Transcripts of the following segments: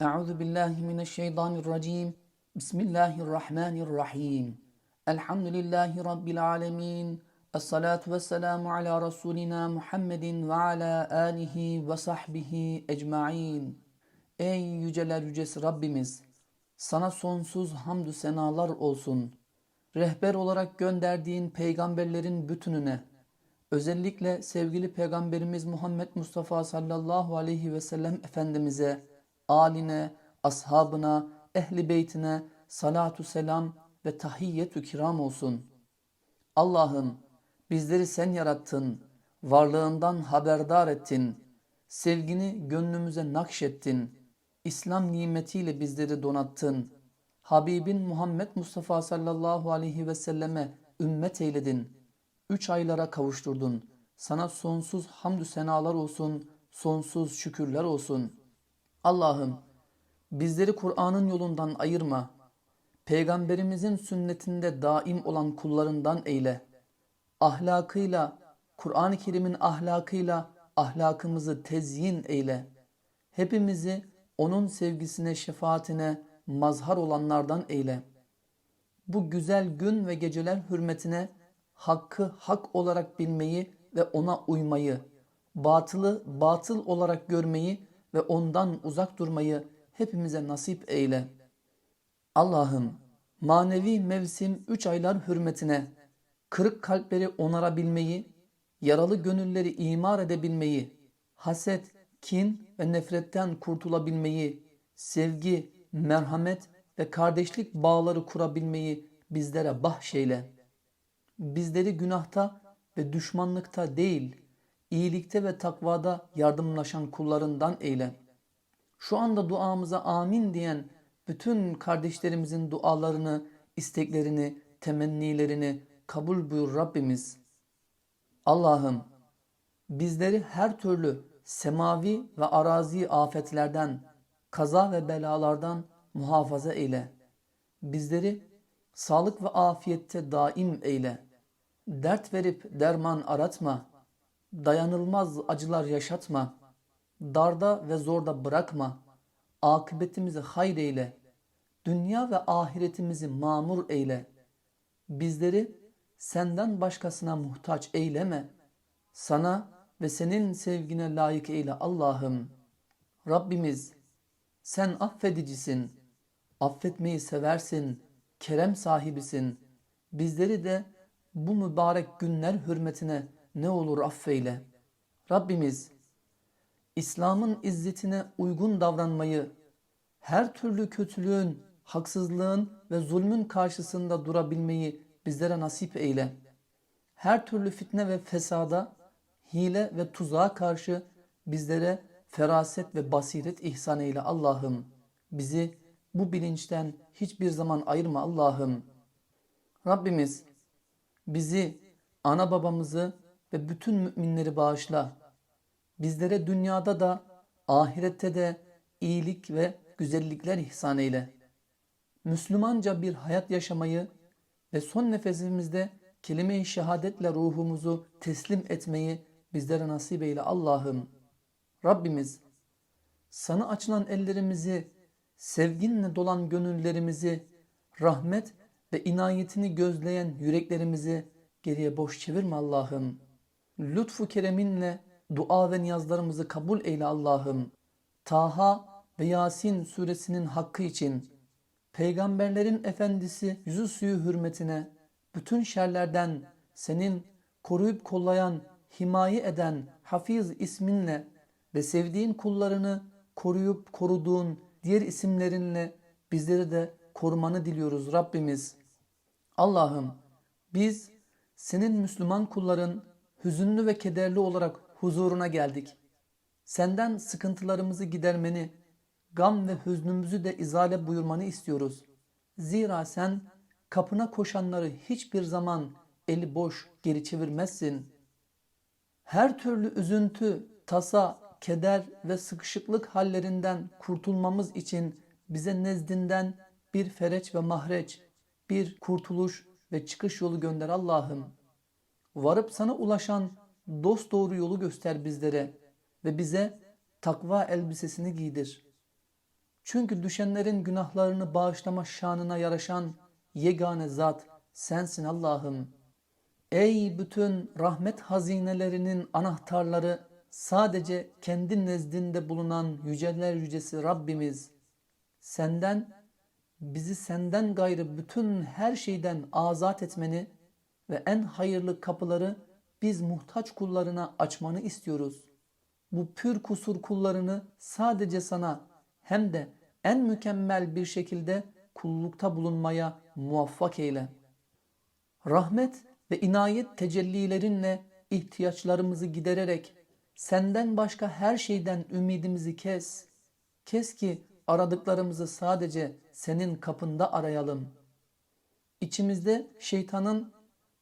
Euzu billahi mineşşeytanirracim. Bismillahirrahmanirrahim. Elhamdülillahi rabbil alamin. Essalatu vesselamu ala rasulina Muhammedin ve ala alihi ve sahbihi ecmaîn. Ey yüceler yücesi Rabbimiz, sana sonsuz hamdü senalar olsun. Rehber olarak gönderdiğin peygamberlerin bütününe, özellikle sevgili peygamberimiz Muhammed Mustafa sallallahu aleyhi ve sellem Efendimiz'e, aline, ashabına, ehli beytine salatu selam ve tahiyyetü kiram olsun. Allah'ım bizleri sen yarattın, varlığından haberdar ettin, sevgini gönlümüze nakşettin, İslam nimetiyle bizleri donattın, Habibin Muhammed Mustafa sallallahu aleyhi ve selleme ümmet eyledin, üç aylara kavuşturdun, sana sonsuz hamdü senalar olsun, sonsuz şükürler olsun.'' Allah'ım bizleri Kur'an'ın yolundan ayırma. Peygamberimizin sünnetinde daim olan kullarından eyle. Ahlakıyla, Kur'an-ı Kerim'in ahlakıyla ahlakımızı tezyin eyle. Hepimizi onun sevgisine, şefaatine mazhar olanlardan eyle. Bu güzel gün ve geceler hürmetine hakkı hak olarak bilmeyi ve ona uymayı, batılı batıl olarak görmeyi ve ondan uzak durmayı hepimize nasip eyle. Allah'ım manevi mevsim üç aylar hürmetine kırık kalpleri onarabilmeyi, yaralı gönülleri imar edebilmeyi, haset, kin ve nefretten kurtulabilmeyi, sevgi, merhamet ve kardeşlik bağları kurabilmeyi bizlere bahşeyle. Bizleri günahta ve düşmanlıkta değil, iyilikte ve takvada yardımlaşan kullarından eyle. Şu anda duamıza amin diyen bütün kardeşlerimizin dualarını, isteklerini, temennilerini kabul buyur Rabbimiz. Allah'ım bizleri her türlü semavi ve arazi afetlerden, kaza ve belalardan muhafaza eyle. Bizleri sağlık ve afiyette daim eyle. Dert verip derman aratma dayanılmaz acılar yaşatma, darda ve zorda bırakma, akıbetimizi hayır eyle, dünya ve ahiretimizi mamur eyle, bizleri senden başkasına muhtaç eyleme, sana ve senin sevgine layık eyle Allah'ım. Rabbimiz sen affedicisin, affetmeyi seversin, kerem sahibisin. Bizleri de bu mübarek günler hürmetine ne olur affeyle. Rabbimiz İslam'ın izzetine uygun davranmayı, her türlü kötülüğün, haksızlığın ve zulmün karşısında durabilmeyi bizlere nasip eyle. Her türlü fitne ve fesada, hile ve tuzağa karşı bizlere feraset ve basiret ihsan eyle Allah'ım. Bizi bu bilinçten hiçbir zaman ayırma Allah'ım. Rabbimiz bizi, ana babamızı, ve bütün müminleri bağışla. Bizlere dünyada da ahirette de iyilik ve güzellikler ihsan eyle. Müslümanca bir hayat yaşamayı ve son nefesimizde kelime-i şehadetle ruhumuzu teslim etmeyi bizlere nasip eyle Allah'ım. Rabbimiz sana açılan ellerimizi, sevginle dolan gönüllerimizi, rahmet ve inayetini gözleyen yüreklerimizi geriye boş çevirme Allah'ım lütfu kereminle dua ve niyazlarımızı kabul eyle Allah'ım. Taha ve Yasin suresinin hakkı için, peygamberlerin efendisi yüzü suyu hürmetine, bütün şerlerden senin koruyup kollayan, himaye eden Hafiz isminle ve sevdiğin kullarını koruyup koruduğun diğer isimlerinle bizleri de korumanı diliyoruz Rabbimiz. Allah'ım biz senin Müslüman kulların hüzünlü ve kederli olarak huzuruna geldik. Senden sıkıntılarımızı gidermeni, gam ve hüznümüzü de izale buyurmanı istiyoruz. Zira sen kapına koşanları hiçbir zaman eli boş geri çevirmezsin. Her türlü üzüntü, tasa, keder ve sıkışıklık hallerinden kurtulmamız için bize nezdinden bir fereç ve mahreç, bir kurtuluş ve çıkış yolu gönder Allah'ım varıp sana ulaşan dost doğru yolu göster bizlere ve bize takva elbisesini giydir. Çünkü düşenlerin günahlarını bağışlama şanına yaraşan yegane zat sensin Allah'ım. Ey bütün rahmet hazinelerinin anahtarları sadece kendi nezdinde bulunan yüceler yücesi Rabbimiz. Senden, bizi senden gayrı bütün her şeyden azat etmeni ve en hayırlı kapıları biz muhtaç kullarına açmanı istiyoruz. Bu pür kusur kullarını sadece sana hem de en mükemmel bir şekilde kullukta bulunmaya muvaffak eyle. Rahmet ve inayet tecellilerinle ihtiyaçlarımızı gidererek senden başka her şeyden ümidimizi kes. Kes ki aradıklarımızı sadece senin kapında arayalım. İçimizde şeytanın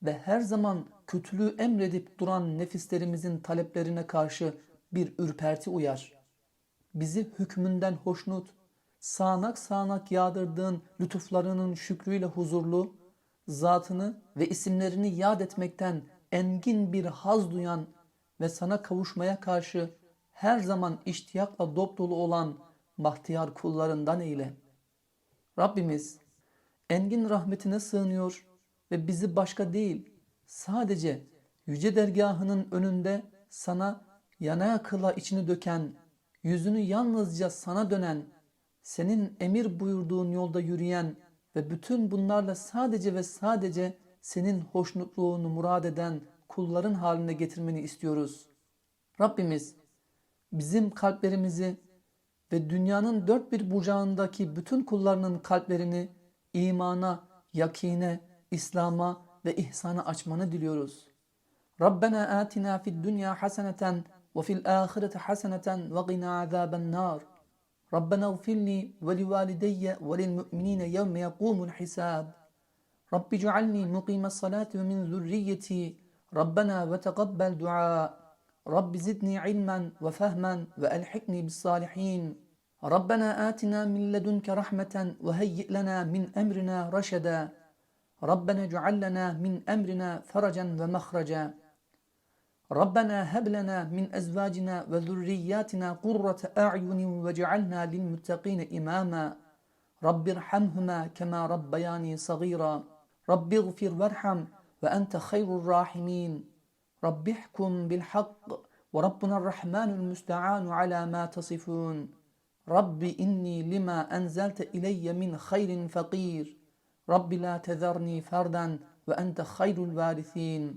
ve her zaman kötülüğü emredip duran nefislerimizin taleplerine karşı bir ürperti uyar. Bizi hükmünden hoşnut, sağanak sağanak yağdırdığın lütuflarının şükrüyle huzurlu, zatını ve isimlerini yad etmekten engin bir haz duyan ve sana kavuşmaya karşı her zaman iştiyakla dop olan bahtiyar kullarından eyle. Rabbimiz engin rahmetine sığınıyor ve bizi başka değil sadece yüce dergahının önünde sana yana yakıla içini döken, yüzünü yalnızca sana dönen, senin emir buyurduğun yolda yürüyen ve bütün bunlarla sadece ve sadece senin hoşnutluğunu murad eden kulların haline getirmeni istiyoruz. Rabbimiz bizim kalplerimizi ve dünyanın dört bir bucağındaki bütün kullarının kalplerini imana, yakine, İslam'a ve ihsana açmanı diliyoruz. Rabbena atina fid dunya haseneten ve fil ahirete haseneten ve gina azaben nar. Rabbena ufilni ve li valideyye ve lil mu'minine yevme yekumul hisab. Rabbi cealni mukime salati ve min zürriyeti. Rabbena ve tegabbel dua. Rabbi zidni ilmen ve fahmen ve elhikni bis salihin. ربنا آتنا من لدنك رحمة وهيئ لنا من أمرنا رشدا ربنا اجعل لنا من أمرنا فرجا ومخرجا. ربنا هب لنا من أزواجنا وذرياتنا قرة أعين واجعلنا للمتقين إماما. رب ارحمهما كما ربياني صغيرا. رب اغفر وارحم وأنت خير الراحمين. رب احكم بالحق وربنا الرحمن المستعان على ما تصفون. رب إني لما أنزلت إلي من خير فقير. رب لا تذرني فردا وأنت خير الوارثين.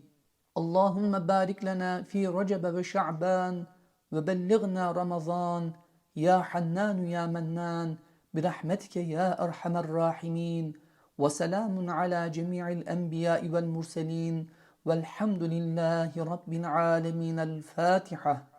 اللهم بارك لنا في رجب وشعبان وبلغنا رمضان. يا حنان يا منان برحمتك يا أرحم الراحمين. وسلام على جميع الأنبياء والمرسلين. والحمد لله رب العالمين. الفاتحة.